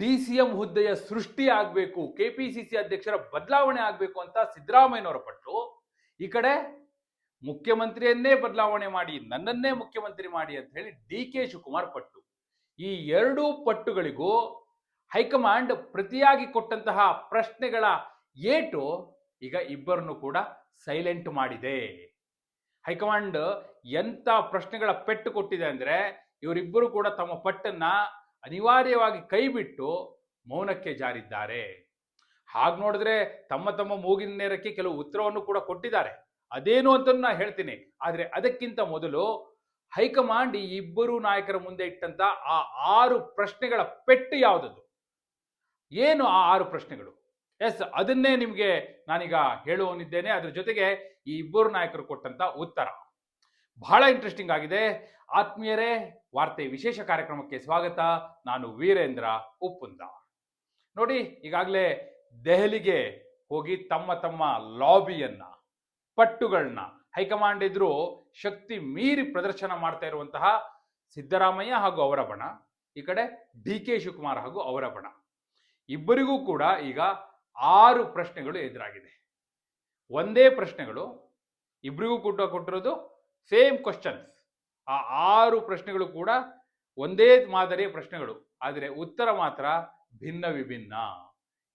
D C M ಹುದ್ದೆಯ ಸೃಷ್ಟಿ ಆಗಬೇಕು ಸಿ ಅಧ್ಯಕ್ಷರ ಬದಲಾವಣೆ ಆಗಬೇಕು ಅಂತ ಸಿದ್ದರಾಮಯ್ಯನವರ ಪಟ್ಟು ಈ ಕಡೆ ಮುಖ್ಯಮಂತ್ರಿಯನ್ನೇ ಬದಲಾವಣೆ ಮಾಡಿ, ನನ್ನನ್ನೇ ಮುಖ್ಯಮಂತ್ರಿ ಮಾಡಿ ಅಂತ ಹೇಳಿ ಡಿ ಕೆ ಶಿವಕುಮಾರ್ ಪಟ್ಟು. ಈ ಎರಡೂ ಪಟ್ಟುಗಳಿಗೂ ಹೈಕಮಾಂಡ್ ಪ್ರತಿಯಾಗಿ ಕೊಟ್ಟಂತಹ ಪ್ರಶ್ನೆಗಳ ಏಟು ಈಗ ಇಬ್ಬರನ್ನು ಕೂಡ ಸೈಲೆಂಟ್ ಮಾಡಿದೆ. ಹೈಕಮಾಂಡ್ ಎಂಥ ಪ್ರಶ್ನೆಗಳ ಪೆಟ್ಟು ಕೊಟ್ಟಿದೆ ಅಂದ್ರೆ ಇವರಿಬ್ಬರು ಕೂಡ ತಮ್ಮ ಪಟ್ಟನ್ನ ಅನಿವಾರ್ಯವಾಗಿ ಕೈಬಿಟ್ಟು ಮೌನಕ್ಕೆ ಜಾರಿದ್ದಾರೆ. ಹಾಗೆ ನೋಡಿದ್ರೆ ತಮ್ಮ ತಮ್ಮ ಮೂಗಿನ ನೇರಕ್ಕೆ ಕೆಲವು ಉತ್ತರವನ್ನು ಕೂಡ ಕೊಟ್ಟಿದ್ದಾರೆ. ಅದೇನು ಅಂತ ನಾನು ಹೇಳ್ತೀನಿ. ಆದರೆ ಅದಕ್ಕಿಂತ ಮೊದಲು ಹೈಕಮಾಂಡ್ ಈ ಇಬ್ಬರು ನಾಯಕರ ಮುಂದೆ ಇಟ್ಟಂತ ಆ ಆರು ಪ್ರಶ್ನೆಗಳ ಪೆಟ್ಟು ಯಾವುದದು? ಏನು ಆ ಆರು ಪ್ರಶ್ನೆಗಳು? ಎಸ್, ಅದನ್ನೇ ನಿಮಗೆ ನಾನೀಗ ಹೇಳುವನಿದ್ದೇನೆ. ಅದ್ರ ಜೊತೆಗೆ ಈ ಇಬ್ಬರು ನಾಯಕರು ಕೊಟ್ಟಂತ ಉತ್ತರ. ಬಹಳ ಇಂಟ್ರೆಸ್ಟಿಂಗ್ ಆಗಿದೆ. ಆತ್ಮೀಯರೇ, ವಾರ್ತೆ ವಿಶೇಷ ಕಾರ್ಯಕ್ರಮಕ್ಕೆ ಸ್ವಾಗತ. ನಾನು ವೀರೇಂದ್ರ ಉಪ್ಪುಂದ. ನೋಡಿ, ಈಗಾಗಲೇ ದೆಹಲಿಗೆ ಹೋಗಿ ತಮ್ಮ ತಮ್ಮ ಲಾಬಿಯನ್ನ ಪಟ್ಟುಗಳನ್ನ ಹೈಕಮಾಂಡ್ ಎದುರು ಶಕ್ತಿ ಮೀರಿ ಪ್ರದರ್ಶನ ಮಾಡ್ತಾ ಇರುವಂತಹ ಸಿದ್ದರಾಮಯ್ಯ ಹಾಗೂ ಅವರ ಬಣ, ಈ ಕಡೆ ಡಿ ಕೆ ಶಿವಕುಮಾರ್ ಹಾಗೂ ಅವರ ಬಣ. ಇಬ್ಬರಿಗೂ ಕೂಡ ಈಗ ಆರು ಪ್ರಶ್ನೆಗಳು ಎದುರಾಗಿದೆ. ಒಂದೇ ಪ್ರಶ್ನೆಗಳು ಇಬ್ಬರಿಗೂ ಕೂಡ ಕೊಟ್ಟಿರೋದು ಸೇಮ್ ಕ್ವಶನ್ಸ್ ಆ ಆರು ಪ್ರಶ್ನೆಗಳು ಕೂಡ ಒಂದೇ ಮಾದರಿಯ ಪ್ರಶ್ನೆಗಳು. ಆದರೆ ಉತ್ತರ ಮಾತ್ರ ಭಿನ್ನ ವಿಭಿನ್ನ.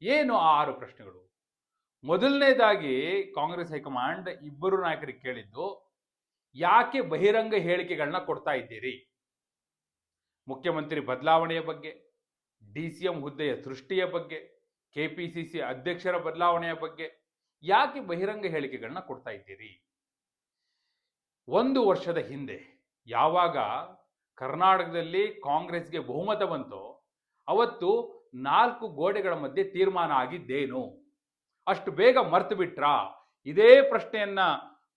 ಏನು ಆ ಆರು ಪ್ರಶ್ನೆಗಳು? ಮೊದಲನೇದಾಗಿ ಕಾಂಗ್ರೆಸ್ ಹೈಕಮಾಂಡ್ ಇಬ್ಬರು ನಾಯಕರಿಗೆ ಕೇಳಿದ್ದು, ಯಾಕೆ ಬಹಿರಂಗ ಹೇಳಿಕೆಗಳನ್ನ ಕೊಡ್ತಾ ಇದ್ದೀರಿ? ಮುಖ್ಯಮಂತ್ರಿ ಬದಲಾವಣೆಯ ಬಗ್ಗೆ, ಡಿ ಸಿ ಎಂ ಹುದ್ದೆಯ ಸೃಷ್ಟಿಯ ಬಗ್ಗೆ ಕೆಪಿಸಿಸಿ ಅಧ್ಯಕ್ಷರ ಬದಲಾವಣೆಯ ಬಗ್ಗೆ, ಯಾಕೆ ಬಹಿರಂಗ ಹೇಳಿಕೆಗಳನ್ನ ಕೊಡ್ತಾ ಇದ್ದೀರಿ? ಒಂದು ವರ್ಷದ ಹಿಂದೆ ಯಾವಾಗ ಕರ್ನಾಟಕದಲ್ಲಿ ಕಾಂಗ್ರೆಸ್ಗೆ ಬಹುಮತ ಬಂತೋ ಅವತ್ತು ನಾಲ್ಕು ಗೋಡೆಗಳ ಮಧ್ಯೆ ತೀರ್ಮಾನ ಆಗಿದ್ದೇನು? ಅಷ್ಟು ಬೇಗ ಮರ್ತು ಬಿಟ್ರಾ? ಇದೇ ಪ್ರಶ್ನೆಯನ್ನ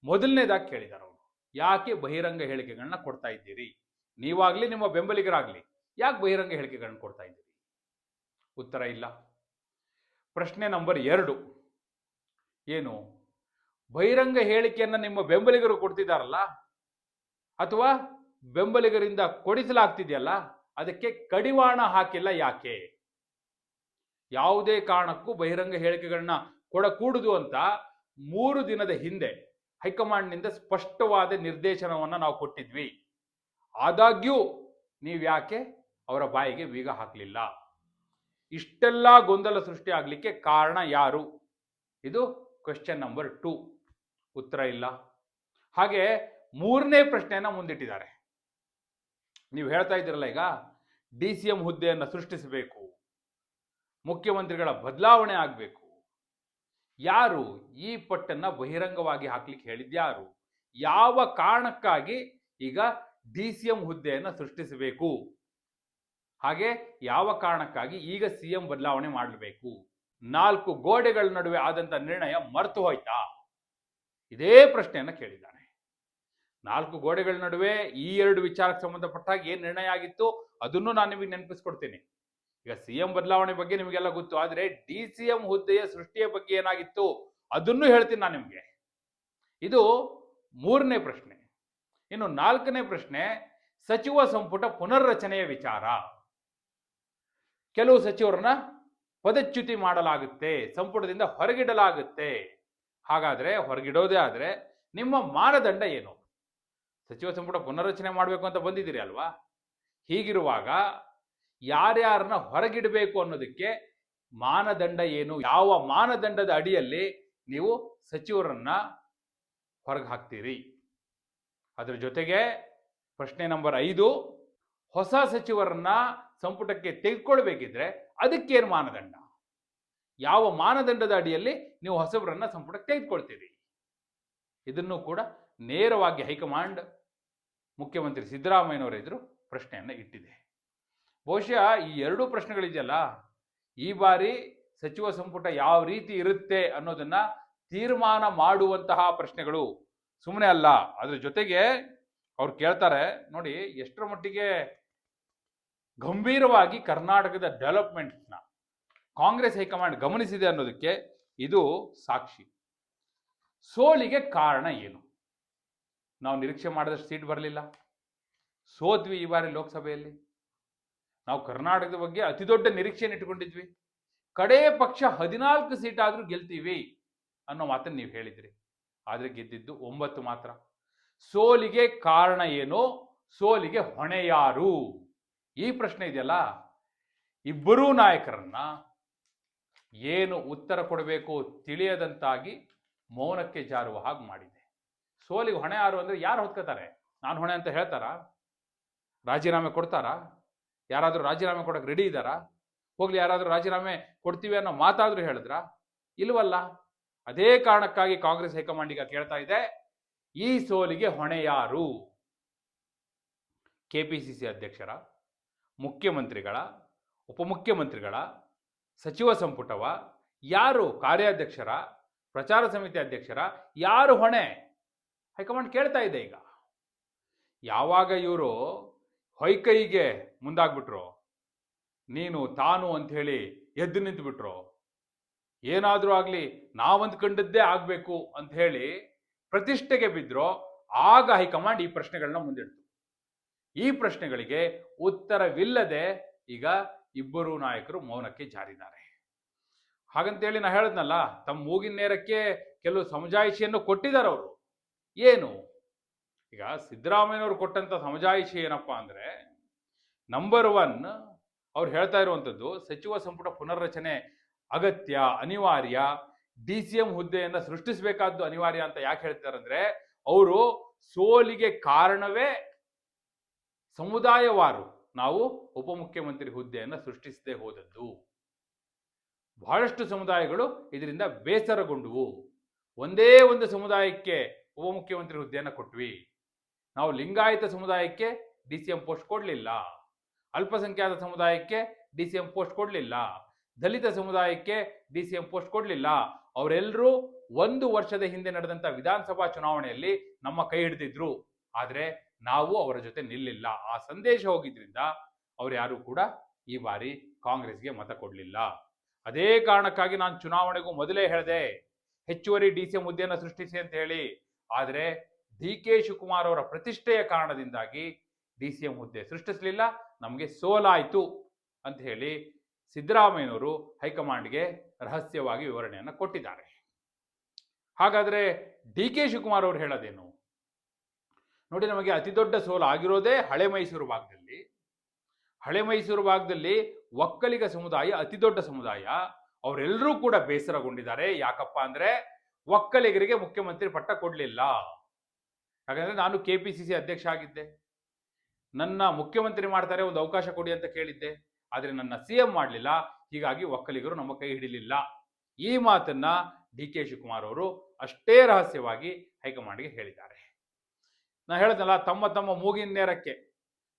ಮೊದಲನೇದಾಗಿ ಕೇಳಿದಾರೆ ಅವರು. ಯಾಕೆ ಬಹಿರಂಗ ಹೇಳಿಕೆಗಳನ್ನ ಕೊಡ್ತಾ ಇದ್ದೀರಿ? ನೀವಾಗ್ಲಿ ನಿಮ್ಮ ಬೆಂಬಲಿಗರಾಗ್ಲಿ, ಯಾಕೆ ಬಹಿರಂಗ ಹೇಳಿಕೆಗಳನ್ನ ಕೊಡ್ತಾ ಇದ್ದೀರಿ? ಉತ್ತರ ಇಲ್ಲ. ಪ್ರಶ್ನೆ ನಂಬರ್ ಎರಡು. ಏನು? ಬಹಿರಂಗ ಹೇಳಿಕೆಯನ್ನು ನಿಮ್ಮ ಬೆಂಬಲಿಗರು ಕೊಡ್ತಿದ್ದಾರಲ್ಲ ಅಥವಾ ಬೆಂಬಲಿಗರಿಂದ ಕೊಡಿಸಲಾಗ್ತಿದೆಯಲ್ಲ, ಅದಕ್ಕೆ ಕಡಿವಾಣ ಹಾಕಿಲ್ಲ ಯಾಕೆ? ಯಾವುದೇ ಕಾರಣಕ್ಕೂ ಬಹಿರಂಗ ಹೇಳಿಕೆಗಳನ್ನ ಕೊಡಕೂಡದು ಅಂತ ಮೂರು ದಿನದ ಹಿಂದೆ ಹೈಕಮಾಂಡ್ನಿಂದ ಸ್ಪಷ್ಟವಾದ ನಿರ್ದೇಶನವನ್ನ ನಾವು ಕೊಟ್ಟಿದ್ವಿ. ಆದಾಗ್ಯೂ ನೀವು ಯಾಕೆ ಅವರ ಬಾಯಿಗೆ ಬೀಗ ಹಾಕಲಿಲ್ಲ? ಇಷ್ಟೆಲ್ಲ ಗೊಂದಲ ಸೃಷ್ಟಿ ಆಗ್ಲಿಕ್ಕೆ ಕಾರಣ ಯಾರು? ಇದು ಕ್ವೆಶ್ಚನ್ ನಂಬರ್ ಟೂ ಉತ್ತರ ಇಲ್ಲ. ಹಾಗೆ ಮೂರನೇ ಪ್ರಶ್ನೆಯನ್ನ ಮುಂದಿಟ್ಟಿದ್ದಾರೆ. ನೀವು ಹೇಳ್ತಾ ಇದ್ದೀರಲ್ಲ ಈಗ, ಡಿ ಸಿ ಎಂ ಹುದ್ದೆಯನ್ನು ಸೃಷ್ಟಿಸಬೇಕು, ಮುಖ್ಯಮಂತ್ರಿಗಳ ಬದಲಾವಣೆ ಆಗಬೇಕು. ಯಾರು ಈ ಪಟ್ಟನ್ನು ಬಹಿರಂಗವಾಗಿ ಹಾಕ್ಲಿಕ್ಕೆ ಹೇಳಿದ್ಯಾರು ಯಾವ ಕಾರಣಕ್ಕಾಗಿ ಈಗ ಡಿ ಸಿ ಎಂ ಹುದ್ದೆಯನ್ನು ಸೃಷ್ಟಿಸಬೇಕು? ಹಾಗೆ ಯಾವ ಕಾರಣಕ್ಕಾಗಿ ಈಗ ಸಿ ಎಂ ಬದಲಾವಣೆ ಮಾಡಬೇಕು? ನಾಲ್ಕು ಗೋಡೆಗಳ ನಡುವೆ ಆದಂತ ನಿರ್ಣಯ ಮರೆತು ಹೋಯ್ತಾ? ಇದೇ ಪ್ರಶ್ನೆಯನ್ನು ಕೇಳಿದ್ದಾನೆ. ನಾಲ್ಕು ಗೋಡೆಗಳ ನಡುವೆ ಈ ಎರಡು ವಿಚಾರಕ್ಕೆ ಸಂಬಂಧಪಟ್ಟಾಗ ಏನು ನಿರ್ಣಯ ಆಗಿತ್ತು? ಅದನ್ನು ನಾನು ನಿಮಗೆ ನೆನಪಿಸ್ಕೊಡ್ತೀನಿ. ಈಗ ಸಿ ಎಂ ಬದಲಾವಣೆ ಬಗ್ಗೆ ನಿಮಗೆಲ್ಲ ಗೊತ್ತು, ಆದರೆ ಡಿ ಸಿ ಎಂ ಹುದ್ದೆಯ ಸೃಷ್ಟಿಯ ಬಗ್ಗೆ ಏನಾಗಿತ್ತು? ಅದನ್ನು ಹೇಳ್ತೀನಿ ನಾನು ನಿಮಗೆ. ಇದು ಮೂರನೇ ಪ್ರಶ್ನೆ. ಇನ್ನು ನಾಲ್ಕನೇ ಪ್ರಶ್ನೆ, ಸಚಿವ ಸಂಪುಟ ಪುನರ್ರಚನೆಯ ವಿಚಾರ. ಕೆಲವು ಸಚಿವರನ್ನ ಪದಚ್ಯುತಿ ಮಾಡಲಾಗುತ್ತೆ, ಸಂಪುಟದಿಂದ ಹೊರಗಿಡಲಾಗುತ್ತೆ. ಹಾಗಾದ್ರೆ ಹೊರಗಿಡೋದೇ ಆದರೆ ನಿಮ್ಮ ಮಾನದಂಡ ಏನು? ಸಚಿವ ಸಂಪುಟ ಪುನರ್ರಚನೆ ಮಾಡಬೇಕು ಅಂತ ಬಂದಿದ್ದೀರಿ ಅಲ್ವಾ? ಹೀಗಿರುವಾಗ ಯಾರ್ಯಾರನ್ನ ಹೊರಗಿಡಬೇಕು ಅನ್ನೋದಕ್ಕೆ ಮಾನದಂಡ ಏನು? ಯಾವ ಮಾನದಂಡದ ಅಡಿಯಲ್ಲಿ ನೀವು ಸಚಿವರನ್ನ ಹೊರಗೆ ಹಾಕ್ತೀರಿ? ಅದರ ಜೊತೆಗೆ ಪ್ರಶ್ನೆ ನಂಬರ್ ಐದು, ಹೊಸ ಸಚಿವರನ್ನ ಸಂಪುಟಕ್ಕೆ ತೆಗೆದುಕೊಳ್ಬೇಕಿದ್ರೆ ಅದಕ್ಕೇನು ಮಾನದಂಡ? ಯಾವ ಮಾನದಂಡದ ಅಡಿಯಲ್ಲಿ ನೀವು ಹೊಸಬರನ್ನ ಸಂಪುಟಕ್ಕೆ ತೆಗೆದುಕೊಳ್ತೀರಿ? ಇದನ್ನು ಕೂಡ ನೇರವಾಗಿ ಹೈಕಮಾಂಡ್ ಮುಖ್ಯಮಂತ್ರಿ ಸಿದ್ದರಾಮಯ್ಯನವರ ಎದುರು ಪ್ರಶ್ನೆಯನ್ನು ಇಟ್ಟಿದೆ. ಬಹುಶಃ ಈ ಎರಡೂ ಪ್ರಶ್ನೆಗಳಿದೆಯಲ್ಲ? ಈ ಬಾರಿ ಸಚಿವ ಸಂಪುಟ ಯಾವ ರೀತಿ ಇರುತ್ತೆ ಅನ್ನೋದನ್ನ ತೀರ್ಮಾನ ಮಾಡುವಂತಹ ಪ್ರಶ್ನೆಗಳು. ಸುಮ್ಮನೆ ಅಲ್ಲ, ಅದ್ರ ಜೊತೆಗೆ ಅವ್ರು ಕೇಳ್ತಾರೆ, ನೋಡಿ ಎಷ್ಟರ ಮಟ್ಟಿಗೆ ಗಂಭೀರವಾಗಿ ಕರ್ನಾಟಕದ ಡೆವಲಪ್ಮೆಂಟ್ನ ಕಾಂಗ್ರೆಸ್ ಹೈಕಮಾಂಡ್ ಗಮನಿಸಿದೆ ಅನ್ನೋದಕ್ಕೆ ಇದು ಸಾಕ್ಷಿ. ಸೋಲಿಗೆ ಕಾರಣ ಏನು? ನಾವು ನಿರೀಕ್ಷೆ ಮಾಡಿದಷ್ಟು ಸೀಟ್ ಬರಲಿಲ್ಲ. ಸೋತ್ವಿ ಈ ಬಾರಿ ಲೋಕಸಭೆಯಲ್ಲಿ. ನಾವು ಕರ್ನಾಟಕದ ಬಗ್ಗೆ ಅತಿ ದೊಡ್ಡ ನಿರೀಕ್ಷೆಯನ್ನು ಇಟ್ಕೊಂಡಿದ್ವಿ ಕಡೇ ಪಕ್ಷ ಹದಿನಾಲ್ಕು ಸೀಟ್ ಆದರೂ ಗೆಲ್ತೀವಿ ಅನ್ನೋ ಮಾತನ್ನು ನೀವು ಹೇಳಿದ್ರಿ. ಆದರೆ ಗೆದ್ದಿದ್ದು ಒಂಬತ್ತು ಮಾತ್ರ. ಸೋಲಿಗೆ ಕಾರಣ ಏನು? ಸೋಲಿಗೆ ಹೊಣೆ ಯಾರು? ಈ ಪ್ರಶ್ನೆ ಇದೆಯಲ್ಲ? ಇಬ್ಬರೂ ನಾಯಕರನ್ನ ಏನು ಉತ್ತರ ಕೊಡಬೇಕು ತಿಳಿಯದಂತಾಗಿ ಮೌನಕ್ಕೆ ಜಾರುವ ಹಾಗೆ ಮಾಡಿದೆ. ಸೋಲಿಗೆ ಹೊಣೆ ಯಾರು ಅಂದರೆ ಯಾರು ಹೊತ್ಕೋತಾರೆ? ನಾನು ಹೊಣೆ ಅಂತ ಹೇಳ್ತಾರಾ? ರಾಜೀನಾಮೆ ಕೊಡ್ತಾರಾ? ಯಾರಾದರೂ ರಾಜೀನಾಮೆ ಕೊಡೋಕೆ ರೆಡಿ ಇದ್ದಾರಾ? ಹೋಗ್ಲಿ, ಯಾರಾದರೂ ರಾಜೀನಾಮೆ ಕೊಡ್ತೀವಿ ಅನ್ನೋ ಮಾತಾದರೂ ಹೇಳಿದ್ರಾ? ಇಲ್ವಲ್ಲ. ಅದೇ ಕಾರಣಕ್ಕಾಗಿ ಕಾಂಗ್ರೆಸ್ ಹೈಕಮಾಂಡ್ ಈಗ ಕೇಳ್ತಾ ಇದೆ, ಈ ಸೋಲಿಗೆ ಹೊಣೆ ಯಾರು? ಕೆಪಿಸಿಸಿ ಅಧ್ಯಕ್ಷರ, ಮುಖ್ಯಮಂತ್ರಿಗಳ, ಉಪಮುಖ್ಯಮಂತ್ರಿಗಳ ಸಚಿವ ಸಂಪುಟವ, ಯಾರು ಕಾರ್ಯಾಧ್ಯಕ್ಷರ, ಪ್ರಚಾರ ಸಮಿತಿ ಅಧ್ಯಕ್ಷರ, ಯಾರು ಹೊಣೆ? ಹೈಕಮಾಂಡ್ ಕೇಳ್ತಾ ಇದೆ ಈಗ. ಯಾವಾಗ ಇವರು ಹೊಯ್ಕೈಗೆ ಮುಂದಾಗ್ಬಿಟ್ರು? ನೀನು ತಾನು ಅಂತ ಹೇಳಿ ಎದ್ದು ನಿಂತುಬಿಟ್ರು. ಏನಾದರೂ ಆಗಲಿ ನಾವಂದ್ಕೊಂಡದ್ದೇ ಆಗಬೇಕು ಅಂತ ಹೇಳಿ ಪ್ರತಿಷ್ಠೆಗೆ ಬಿದ್ರೋ, ಆಗ ಹೈಕಮಾಂಡ್ ಈ ಪ್ರಶ್ನೆಗಳನ್ನ ಮುಂದಿಡ್ತು. ಈ ಪ್ರಶ್ನೆಗಳಿಗೆ ಉತ್ತರವಿಲ್ಲದೆ ಈಗ ಇಬ್ಬರು ನಾಯಕರು ಮೌನಕ್ಕೆ ಜಾರಿದ್ದಾರೆ. ಹಾಗಂತೇಳಿ ನಾ ಹೇಳದ್ನಲ್ಲ, ತಮ್ಮ ಮೂಗಿನ ನೇರಕ್ಕೆ ಕೆಲವು ಸಮಜಾಯಿಷಿಯನ್ನು ಕೊಟ್ಟಿದ್ದಾರೆ ಅವರು. ಏನು? ಈಗ ಸಿದ್ದರಾಮಯ್ಯನವರು ಕೊಟ್ಟಂತ ಸಮಜಾಯಿಷಿ ಏನಪ್ಪಾ ಅಂದ್ರೆ ನಂಬರ್ ಒನ್ ಅವ್ರು ಹೇಳ್ತಾ ಇರುವಂಥದ್ದು ಸಚಿವ ಸಂಪುಟ ಪುನರ್ರಚನೆ ಅಗತ್ಯ, ಅನಿವಾರ್ಯ, ಡಿ ಸಿ ಎಂ ಹುದ್ದೆಯನ್ನು ಸೃಷ್ಟಿಸಬೇಕಾದ್ದು ಅನಿವಾರ್ಯ ಅಂತ ಯಾಕೆ ಹೇಳ್ತಾರೆ ಅಂದ್ರೆ, ಅವರು ಸೋಲಿಗೆ ಕಾರಣವೇ ಸಮುದಾಯವಾರು. ನಾವು ಉಪಮುಖ್ಯಮಂತ್ರಿ ಹುದ್ದೆಯನ್ನು ಸೃಷ್ಟಿಸದೆ ಹೋದದ್ದು. ಬಹಳಷ್ಟು ಸಮುದಾಯಗಳು ಇದರಿಂದ ಬೇಸರಗೊಂಡುವು. ಒಂದೇ ಒಂದು ಸಮುದಾಯಕ್ಕೆ ಉಪಮುಖ್ಯಮಂತ್ರಿ ಹುದ್ದೆಯನ್ನು ಕೊಟ್ವಿ. ನಾವು ಲಿಂಗಾಯತ ಸಮುದಾಯಕ್ಕೆ ಡಿ ಸಿ ಎಂ ಪೋಸ್ಟ್ ಕೊಡಲಿಲ್ಲ. ಅಲ್ಪಸಂಖ್ಯಾತ ಸಮುದಾಯಕ್ಕೆ ಡಿ ಸಿ ಎಂ ಪೋಸ್ಟ್ ಕೊಡಲಿಲ್ಲ. ದಲಿತ ಸಮುದಾಯಕ್ಕೆ ಡಿ ಸಿ ಎಂ ಪೋಸ್ಟ್ ಕೊಡಲಿಲ್ಲ. ಅವರೆಲ್ಲರೂ ಒಂದು ವರ್ಷದ ಹಿಂದೆ ನಡೆದಂಥ ವಿಧಾನಸಭಾ ಚುನಾವಣೆಯಲ್ಲಿ ನಮ್ಮ ಕೈ ಹಿಡಿದಿದ್ರು. ಆದ್ರೆ ನಾವು ಅವರ ಜೊತೆ ನಿಲ್ಲಿಲ್ಲ. ಆ ಸಂದೇಶ ಹೋಗಿದ್ರಿಂದ ಅವ್ರು ಯಾರು ಕೂಡ ಈ ಬಾರಿ ಕಾಂಗ್ರೆಸ್ಗೆ ಮತ ಕೊಡಲಿಲ್ಲ. ಅದೇ ಕಾರಣಕ್ಕಾಗಿ ನಾನು ಚುನಾವಣೆಗೂ ಮೊದಲೇ ಹೇಳಿದೆ, ಹೆಚ್ಚುವರಿ ಡಿ ಸಿ ಹುದ್ದೆಯನ್ನು ಸೃಷ್ಟಿಸಿ ಅಂತ ಹೇಳಿ. ಆದರೆ ಡಿ ಕೆ ಶಿವಕುಮಾರ್ ಅವರ ಪ್ರತಿಷ್ಠೆಯ ಕಾರಣದಿಂದಾಗಿ ಡಿ ಸಿ ಎಂ ಹುದ್ದೆ ಸೃಷ್ಟಿಸಲಿಲ್ಲ, ನಮಗೆ ಸೋಲಾಯಿತು ಅಂತ ಹೇಳಿ ಸಿದ್ದರಾಮಯ್ಯನವರು ಹೈಕಮಾಂಡ್ಗೆ ರಹಸ್ಯವಾಗಿ ವಿವರಣೆಯನ್ನು ಕೊಟ್ಟಿದ್ದಾರೆ. ಹಾಗಾದ್ರೆ ಡಿ ಕೆ ಶಿವಕುಮಾರ್ ಅವರು ಹೇಳೋದೇನು? ನೋಡಿ ನಮಗೆ ಅತಿ ದೊಡ್ಡ ಸೋಲು ಆಗಿರೋದೇ ಹಳೆ ಮೈಸೂರು ಭಾಗದಲ್ಲಿ. ಹಳೆ ಮೈಸೂರು ಭಾಗದಲ್ಲಿ ಒಕ್ಕಲಿಗ ಸಮುದಾಯ, ಅತಿ ದೊಡ್ಡ ಸಮುದಾಯ, ಅವರೆಲ್ಲರೂ ಕೂಡ ಬೇಸರಗೊಂಡಿದ್ದಾರೆ. ಯಾಕಪ್ಪ ಅಂದ್ರೆ ಒಕ್ಕಲಿಗರಿಗೆ ಮುಖ್ಯಮಂತ್ರಿ ಪಟ್ಟ ಕೊಡಲಿಲ್ಲ. ಯಾಕಂದ್ರೆ ನಾನು ಕೆ ಅಧ್ಯಕ್ಷ ಆಗಿದ್ದೆ. ನನ್ನ ಮುಖ್ಯಮಂತ್ರಿ ಮಾಡ್ತಾರೆ ಒಂದು ಅವಕಾಶ ಕೊಡಿ ಅಂತ ಕೇಳಿದ್ದೆ. ಆದರೆ ನನ್ನ ಸಿ ಎಂ ಮಾಡಲಿಲ್ಲ. ಹೀಗಾಗಿ ಒಕ್ಕಲಿಗರು ನಮ್ಮ ಕೈ ಹಿಡಿಲಿಲ್ಲ. ಈ ಮಾತನ್ನ ಡಿ ಕೆ ಶಿವಕುಮಾರ್ ಅವರು ಅಷ್ಟೇ ರಹಸ್ಯವಾಗಿ ಹೈಕಮಾಂಡ್ಗೆ ಹೇಳಿದ್ದಾರೆ. ನಾ ಹೇಳ್ದಲ್ಲ ತಮ್ಮ ತಮ್ಮ ಮೂಗಿನ ನೇರಕ್ಕೆ,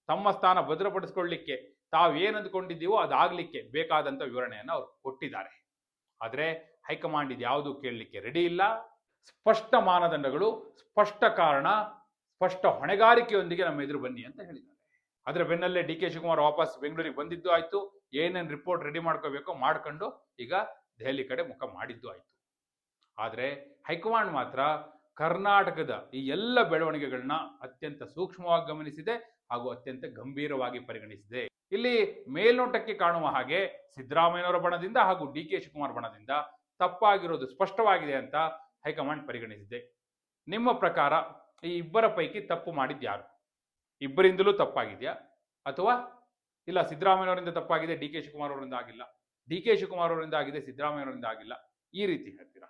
ತಮ್ಮ ಸ್ಥಾನ ಭದ್ರಪಡಿಸ್ಕೊಳ್ಳಿಕ್ಕೆ ತಾವೇನು ಅಂದ್ಕೊಂಡಿದ್ದೀವೋ ಅದಾಗ್ಲಿಕ್ಕೆ ಬೇಕಾದಂಥ ವಿವರಣೆಯನ್ನು ಅವರು ಕೊಟ್ಟಿದ್ದಾರೆ. ಆದರೆ ಹೈಕಮಾಂಡ್ ಇದ್ಯಾವುದು ಕೇಳಲಿಕ್ಕೆ ರೆಡಿ ಇಲ್ಲ. ಸ್ಪಷ್ಟ ಮಾನದಂಡಗಳು, ಸ್ಪಷ್ಟ ಕಾರಣ, ಸ್ಪಷ್ಟ ಹೊಣೆಗಾರಿಕೆಯೊಂದಿಗೆ ನಮ್ಮ ಎದುರು ಬನ್ನಿ ಅಂತ ಹೇಳಿದ್ದಾರೆ. ಅದರ ಬೆನ್ನಲ್ಲೇ ಡಿ ಕೆ ಶಿವಕುಮಾರ್ ವಾಪಸ್ ಬೆಂಗಳೂರಿಗೆ ಬಂದಿದ್ದು ಆಯಿತು. ಏನೇನು ರಿಪೋರ್ಟ್ ರೆಡಿ ಮಾಡ್ಕೋಬೇಕೋ ಮಾಡ್ಕೊಂಡು ಈಗ ದೆಹಲಿ ಕಡೆ ಮುಖ ಮಾಡಿದ್ದು ಆಯಿತು. ಆದರೆ ಹೈಕಮಾಂಡ್ ಮಾತ್ರ ಕರ್ನಾಟಕದ ಈ ಎಲ್ಲ ಬೆಳವಣಿಗೆಗಳನ್ನ ಅತ್ಯಂತ ಸೂಕ್ಷ್ಮವಾಗಿ ಗಮನಿಸಿದೆ ಹಾಗೂ ಅತ್ಯಂತ ಗಂಭೀರವಾಗಿ ಪರಿಗಣಿಸಿದೆ. ಇಲ್ಲಿ ಮೇಲ್ನೋಟಕ್ಕೆ ಕಾಣುವ ಹಾಗೆ ಸಿದ್ದರಾಮಯ್ಯನವರ ಬಣದಿಂದ ಹಾಗೂ ಡಿ ಕೆ ಶಿವಕುಮಾರ್ ಬಣದಿಂದ ತಪ್ಪಾಗಿರೋದು ಸ್ಪಷ್ಟವಾಗಿದೆ ಅಂತ ಹೈಕಮಾಂಡ್ ಪರಿಗಣಿಸಿದೆ. ನಿಮ್ಮ ಪ್ರಕಾರ ಈ ಇಬ್ಬರ ಪೈಕಿ ತಪ್ಪು ಮಾಡಿದ್ಯಾರು ಇಬ್ಬರಿಂದಲೂ ತಪ್ಪಾಗಿದೆಯಾ? ಅಥವಾ ಇಲ್ಲ ಸಿದ್ದರಾಮಯ್ಯನವರಿಂದ ತಪ್ಪಾಗಿದೆ, ಡಿ ಕೆ ಶಿವಕುಮಾರ್ ಅವರಿಂದ ಆಗಿಲ್ಲ. ಡಿ ಕೆ ಶಿವಕುಮಾರ್ ಅವರಿಂದ ಆಗಿದೆ, ಸಿದ್ದರಾಮಯ್ಯನವರಿಂದ ಆಗಿಲ್ಲ. ಈ ರೀತಿ ಹೇಳ್ತೀರಾ?